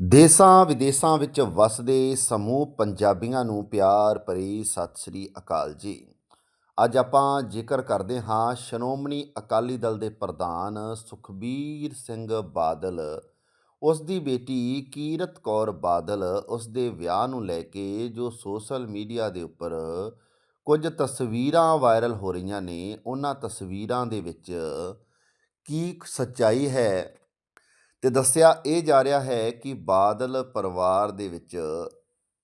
ਦੇਸਾਂ ਵਿਦੇਸਾਂ ਵਿੱਚ ਵਸਦੇ ਸਮੂਹ ਪੰਜਾਬੀਆਂ ਨੂੰ ਪਿਆਰ ਭਰੀ ਸਤਿ ਸ੍ਰੀ ਅਕਾਲ ਜੀ। ਅੱਜ ਆਪਾਂ ਜ਼ਿਕਰ ਕਰਦੇ ਹਾਂ ਸ਼੍ਰੋਮਣੀ ਅਕਾਲੀ ਦਲ ਦੇ ਪ੍ਰਧਾਨ ਸੁਖਬੀਰ ਸਿੰਘ ਬਾਦਲ। ਉਸ ਦੀ ਬੇਟੀ ਕੀਰਤ ਕੌਰ ਬਾਦਲ ਉਸ ਦੇ ਵਿਆਹ ਨੂੰ ਲੈ ਕੇ ਜੋ ਸੋਸ਼ਲ ਮੀਡੀਆ ਦੇ ਉੱਪਰ ਕੁਝ ਤਸਵੀਰਾਂ ਵਾਇਰਲ ਹੋ ਰਹੀਆਂ ਨੇ, ਉਹਨਾਂ ਤਸਵੀਰਾਂ ਦੇ ਵਿੱਚ ਕੀ ਸੱਚਾਈ ਹੈ ਤੇ ਦੱਸਿਆ ਇਹ ਜਾ ਰਿਹਾ ਹੈ ਕਿ ਬਾਦਲ ਪਰਿਵਾਰ ਦੇ ਵਿੱਚ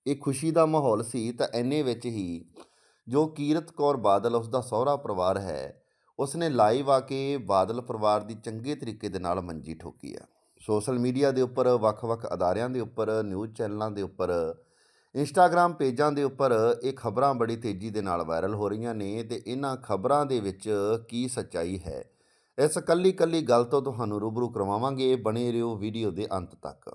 ਇਹ ਖੁਸ਼ੀ ਦਾ ਮਾਹੌਲ ਸੀ ਤਾਂ ਐਨੇ ਵਿੱਚ ਹੀ ਜੋ ਕੀਰਤ ਕੌਰ ਬਾਦਲ ਉਸ ਦਾ ਸਹੁਰਾ ਪਰਿਵਾਰ ਹੈ, ਉਸਨੇ ਲਾਈਵ ਆ ਕੇ ਬਾਦਲ ਪਰਿਵਾਰ ਦੀ ਚੰਗੇ ਤਰੀਕੇ ਦੇ ਨਾਲ ਮੰਜੀ ਠੋਕੀ ਆ। ਸੋਸ਼ਲ ਮੀਡੀਆ ਦੇ ਉੱਪਰ, ਵੱਖ-ਵੱਖ ਅਦਾਰਿਆਂ ਦੇ ਉੱਪਰ, ਨਿਊਜ਼ ਚੈਨਲਾਂ ਦੇ ਉੱਪਰ ਇੰਸਟਾਗ੍ਰam ਪੇਜਾਂ ਦੇ ਉੱਪਰ ਇਹ ਖਬਰਾਂ ਬੜੀ ਤੇਜ਼ੀ ਦੇ ਨਾਲ ਵਾਇਰਲ ਹੋ ਰਹੀਆਂ ਨੇ ਤੇ ਇਹਨਾਂ ਖਬਰਾਂ ਦੇ ਵਿੱਚ ਕੀ ਸੱਚਾਈ ਹੈ ਇਸ ਕੱਲੀ ਕੱਲੀ ਗੱਲ ਤੋਂ ਤੁਹਾਨੂੰ ਰੂਬਰੂ ਕਰਵਾਵਾਂਗੇ ਬਣੇ ਰਹੋ ਵੀਡੀਓ ਦੇ ਅੰਤ ਤੱਕ।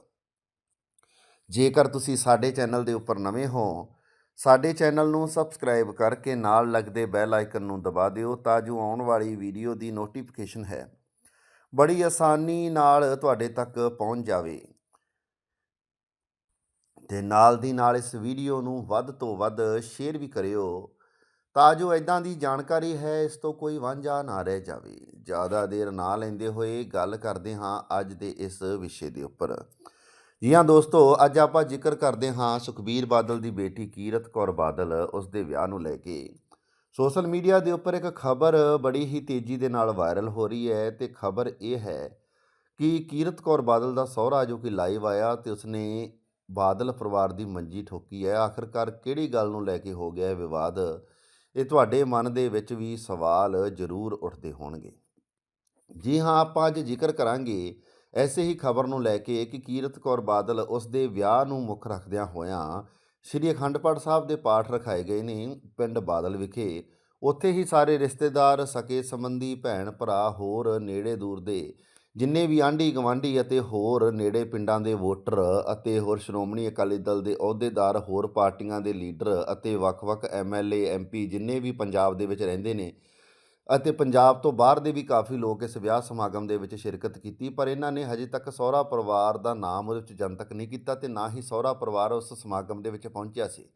ਜੇਕਰ ਤੁਸੀਂ ਸਾਡੇ ਚੈਨਲ ਦੇ ਉੱਪਰ ਨਵੇਂ ਹੋ, ਸਾਡੇ ਚੈਨਲ ਨੂੰ ਸਬਸਕ੍ਰਾਈਬ ਕਰਕੇ ਨਾਲ ਲੱਗਦੇ ਬੈਲ ਆਈਕਨ ਨੂੰ ਦਬਾ ਦਿਓ ਤਾਂ ਜੋ ਆਉਣ ਵਾਲੀ ਵੀਡੀਓ ਦੀ ਨੋਟੀਫਿਕੇਸ਼ਨ ਹੈ। ਬੜੀ ਆਸਾਨੀ ਨਾਲ ਤੁਹਾਡੇ ਤੱਕ ਪਹੁੰਚ ਜਾਵੇ। ਤੇ ਨਾਲ ਦੀ ਨਾਲ ਇਸ ਵੀਡੀਓ ਨੂੰ ਵੱਧ ਤੋਂ ਵੱਧ ਸ਼ੇਅਰ ਵੀ ਕਰਿਓ। ਤਾਂ ਜੋ ਇਦਾਂ ਦੀ ਜਾਣਕਾਰੀ ਹੈ, ਇਸ ਤੋਂ ਕੋਈ ਵਾਂਝਾ ਨਾ ਰਹਿ ਜਾਵੇ। ਜ਼ਿਆਦਾ ਦੇਰ ਨਾ ਲੈਂਦੇ ਹੋਏ ਗੱਲ ਕਰਦੇ ਹਾਂ ਅੱਜ ਦੇ ਇਸ ਵਿਸ਼ੇ ਦੇ ਉੱਪਰ। ਜੀ ਹਾਂ ਦੋਸਤੋ, ਅੱਜ ਆਪਾਂ ਜ਼ਿਕਰ ਕਰਦੇ ਹਾਂ ਸੁਖਬੀਰ ਬਾਦਲ ਦੀ ਬੇਟੀ ਕੀਰਤ ਕੌਰ ਬਾਦਲ ਉਸ ਦੇ ਵਿਆਹ ਨੂੰ ਲੈ ਕੇ। ਸੋਸ਼ਲ ਮੀਡੀਆ ਦੇ ਉੱਪਰ ਇੱਕ ਖਬਰ ਬੜੀ ਹੀ ਤੇਜ਼ੀ ਦੇ ਨਾਲ ਵਾਇਰਲ ਹੋ ਰਹੀ ਹੈ ਤੇ ਖਬਰ ਇਹ ਹੈ ਕਿ ਕੀਰਤ ਕੌਰ ਬਾਦਲ ਦਾ ਸਹੁਰਾ ਜੋ ਕਿ ਲਾਈਵ ਆਇਆ ਤੇ ਉਸਨੇ ਬਾਦਲ ਪਰਿਵਾਰ ਦੀ ਮੰਜੀ ਠੋਕੀ ਹੈ। ਆਖਰਕਾਰ ਕਿਹੜੀ ਗੱਲ ਨੂੰ ਲੈ ਕੇ ਹੋ ਗਿਆ ਵਿਵਾਦ? ਇਹ ਤੁਹਾਡੇ ਮਨ ਦੇ ਵਿੱਚ ਵੀ ਸਵਾਲ ਜ਼ਰੂਰ ਉੱਠਦੇ ਹੋਣਗੇ। ਜੀ ਹਾਂ, ਆਪਾਂ ਅੱਜ ਜ਼ਿਕਰ ਕਰਾਂਗੇ ਐਸੇ ਹੀ ਖਬਰ ਨੂੰ ਲੈ ਕੇ ਕਿ ਕੀਰਤ ਕੌਰ ਬਾਦਲ ਉਸ ਦੇ ਵਿਆਹ ਨੂੰ ਮੁੱਖ ਰੱਖਦਿਆਂ ਹੋਇਆਂ ਸ਼੍ਰੀ ਅਖੰਡ ਪਾਠ ਸਾਹਿਬ ਦੇ ਪਾਠ ਰਖਾਏ ਗਏ ਨੇ ਪਿੰਡ ਬਾਦਲ ਵਿਖੇ। ਉੱਥੇ ਹੀ ਸਾਰੇ ਰਿਸ਼ਤੇਦਾਰ, ਸਕੇ ਸੰਬੰਧੀ ਭੈਣ ਭਰਾ ਹੋਰ ਨੇੜੇ ਦੂਰ ਦੇ ਜਿੰਨੇ ਵੀ ਆਂਢੀ ਗਵਾਂਢੀ ਅਤੇ ਹੋਰ ਨੇੜੇ ਪਿੰਡਾਂ ਦੇ ਵੋਟਰ ਅਤੇ ਹੋਰ ਸ਼੍ਰੋਮਣੀ ਅਕਾਲੀ ਦਲ ਦੇ ਅਹੁਦੇਦਾਰ, ਹੋਰ ਪਾਰਟੀਆਂ ਦੇ ਲੀਡਰ ਅਤੇ ਵੱਖ-ਵੱਖ ਐਮਐਲਏ ਐਮਪੀ ਜਿੰਨੇ ਵੀ ਪੰਜਾਬ ਦੇ ਵਿੱਚ ਰਹਿੰਦੇ ਨੇ ਅਤੇ ਪੰਜਾਬ ਤੋਂ ਬਾਹਰ ਦੇ ਵੀ ਕਾਫੀ ਲੋਕ ਇਸ ਵਿਆਹ ਸਮਾਗਮ ਦੇ ਵਿੱਚ ਸ਼ਿਰਕਤ ਕੀਤੀ, ਪਰ ਇਹਨਾਂ ਨੇ ਹਜੇ ਤੱਕ ਸਹੁਰਾ ਪਰਿਵਾਰ ਦਾ ਨਾਮ ਉਹਦੇ ਵਿੱਚ ਜਨਤਕ ਨਹੀਂ ਕੀਤਾ ਤੇ ਨਾ ਹੀ ਸਹੁਰਾ ਪਰਿਵਾਰ ਉਸ ਸਮਾਗਮ ਦੇ ਵਿੱਚ ਪਹੁੰਚਿਆ ਸੀ।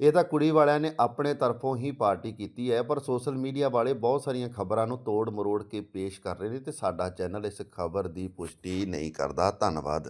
ਇਹ ਤਾਂ ਕੁੜੀ ਵਾਲਿਆਂ ਨੇ ਆਪਣੇ ਤਰਫੋਂ ਹੀ ਪਾਰਟੀ ਕੀਤੀ ਹੈ, ਪਰ ਸੋਸ਼ਲ ਮੀਡੀਆ ਵਾਲੇ ਬਹੁਤ ਸਾਰੀਆਂ ਖਬਰਾਂ ਨੂੰ ਤੋੜ ਮਰੋੜ ਕੇ ਪੇਸ਼ ਕਰ ਰਹੇ ਨੇ ਤੇ ਸਾਡਾ ਚੈਨਲ ਇਸ ਖਬਰ ਦੀ ਪੁਸ਼ਟੀ ਨਹੀਂ ਕਰਦਾ। ਧੰਨਵਾਦ।